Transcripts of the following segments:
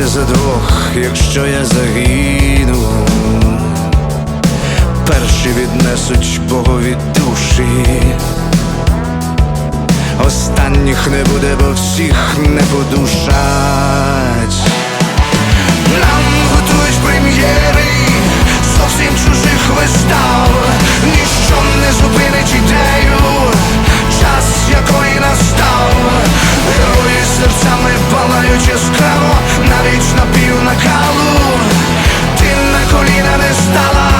бийся за двох, якщо я загину. Перші віднесуть Богові душі, останніх не буде, бо всіх не подушать. Нам готують прем'єри зовсім чужих вистав, ніщо не зупинить ідею, час якої настав, герої серцями палають яскраво, навіть на калу, ти на коліна не стала,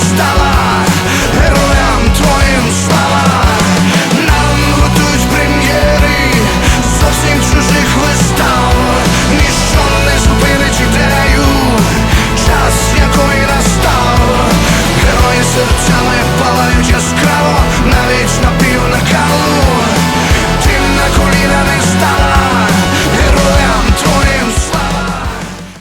está